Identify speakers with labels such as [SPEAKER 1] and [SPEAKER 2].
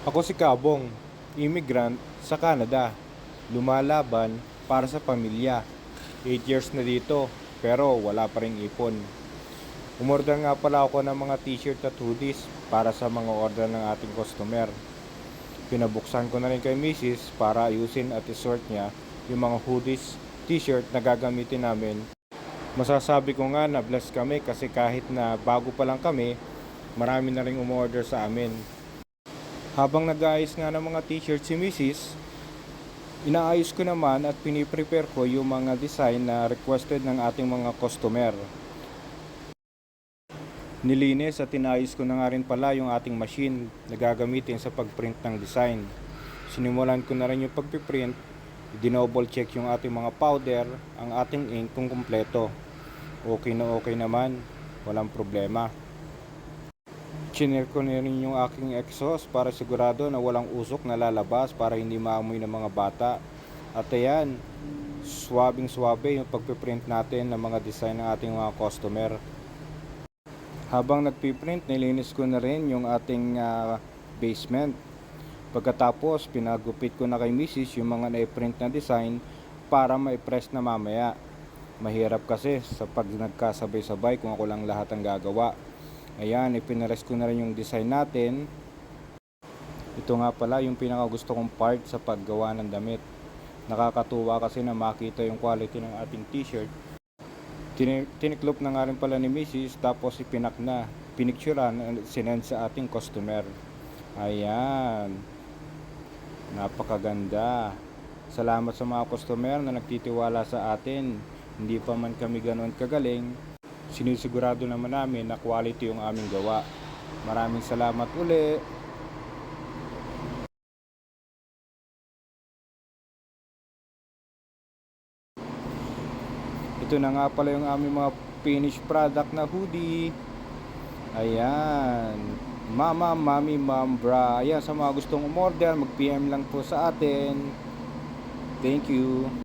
[SPEAKER 1] Ako si Kabong, immigrant sa Canada. Lumalaban para sa pamilya. 8 years na dito, pero wala pa ring ipon. Umorder nga pala ako ng mga t-shirt at hoodies para sa mga order ng ating customer. Pinabuksan ko na rin kay Mrs. para ayusin at isort niya yung mga hoodies, t-shirt na gagamitin namin. Masasabi ko nga na blessed kami kasi kahit na bago pa lang kami, marami na rin umorder sa amin. Habang nag-aayos nga ng mga t-shirt si Mrs., inaayos ko naman at piniprepare ko yung mga design na requested ng ating mga customer. Nilinis at inayos ko na nga rin pala yung ating machine na gagamitin sa pagprint ng design. Sinimulan ko na rin yung pagpiprint, dinoble check yung ating mga powder, ang ating ink kung kumpleto. Okay na okay naman, walang problema. Chiner ko na rin yung aking exhaust para sigurado na walang usok na lalabas para hindi maamoy ng mga bata. At ayan, swabing swabe yung pagpiprint natin ng mga design ng ating mga customer. Habang nagpiprint, nilinis ko na rin yung ating ah, basement. Pagkatapos, pinagupit ko na kay Mrs. yung mga na-print na design para ma-press na mamaya. Mahirap kasi sa pag nagkasabay-sabay kung ako lang lahat ang gagawa. Ayan, ipinares ko na rin yung design natin. Ito nga pala yung pinaka gusto kong part sa paggawa ng damit. Nakakatuwa kasi na makita yung quality ng ating t-shirt. Tini- Tiniklop na nga rin pala ni Mrs. tapos ipinak na. Pinicturean at sinend sa ating customer. Ayan. Napakaganda. Salamat sa mga customer na nagtitiwala sa atin. Hindi pa man kami ganoon kagaling. Sinisigurado naman namin na quality yung aming gawa. Maraming salamat uli. Ito na nga pala yung aming mga finished product na hoodie. Ayan. Mama, mami, ma'am, bra. Ayan, sa mga gustong umorder, mag-PM lang po sa atin. Thank you.